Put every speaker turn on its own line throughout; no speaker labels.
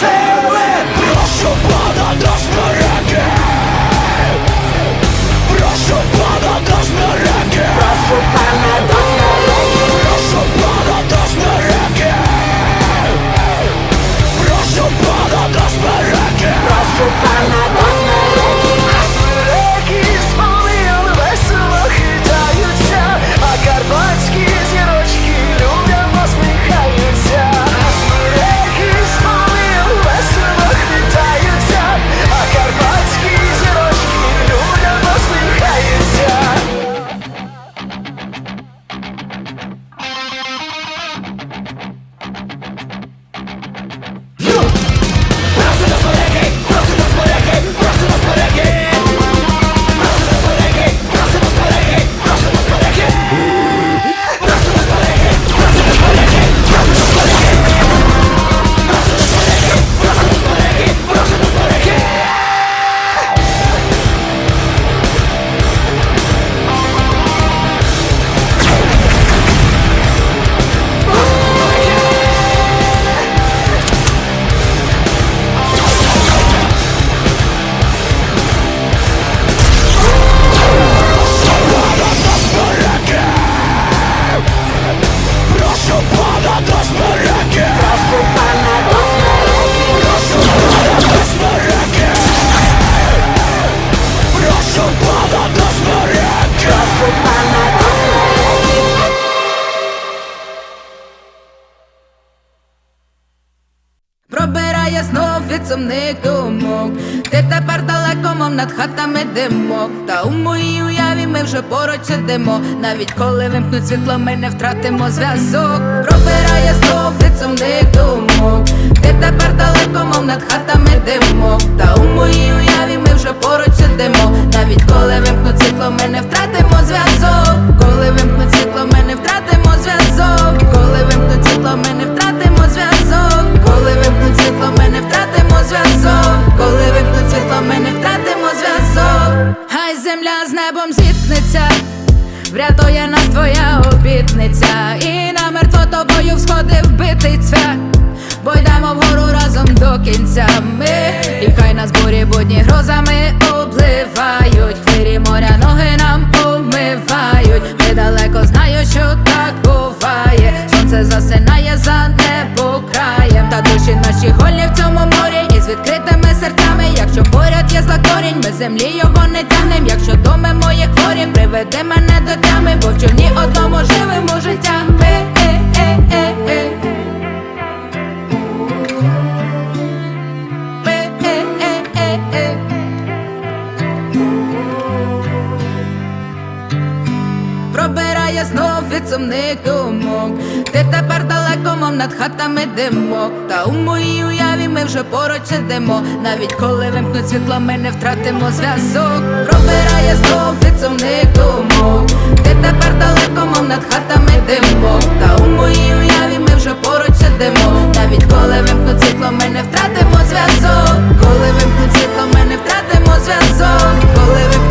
say знов від сумних думок. Ти тепер далеко, мов над хатами димок. Та у моїй уяві ми вже поруч сидимо. Навіть коли вимкнуть світло, ми не втратимо зв'язок. Пробирає знов від сумних думок. Ти тепер далеко, мов над хатами димок. Та у моїй уяві ми вже поруч сидимо. Навіть коли вимкнуть світло, ми не втратимо зв'язок. Земля з небом зіткнеться. Врятує нас твоя обітниця, і намертво тобою всходив вбитий цвях. Бо йдемо вгору разом до кінця. Ми І хай нас бурі будні грозами обливають. Хвирі моря ноги нам обмивають Ми далеко знаю, що так буває. Сонце засинає за небо краєм. Та душі наші голі в цьому морі. І з відкритими серцями Якщо поряд є зла корінь, ми землі його не тягнем. Якщо доми мої хворі, приведи мене до тями Бо в човні одному живемо життями Е-е-е-е Е-е-е-е-е. Пробирає знов від сумних думок. Ти тепер далеко, мов над хатами димок. Та у моїй уяві ми вже поруч сидимо. Навіть коли вимкнуть світло, ми не втратимо зв'язок. Пробирає знов від думок. Ти тепер далеко, мов над хатами димок. Та у моїй уяві ми вже поруч сидимо. Навіть коли вимкнуть світло, ми не втратимо зв'язок. Коли вимкнуть світло, ми не втратимо зв'язок. Коли вимкнуть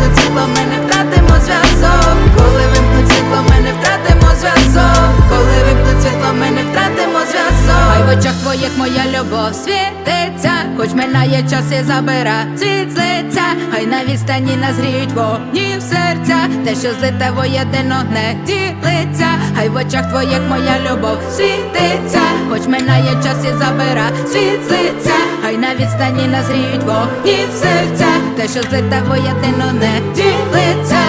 минає час і забира. Цвіт з лиця Хай на відстані назріють вогні в серця. Те, що злите воєдино не ділиться. Хай в очах твоїх моя любов світиться. Хоч минає час і забира. Світ з лиця Хай на відстані назріють вогні в серця. Те, що злите воєдино не ділиться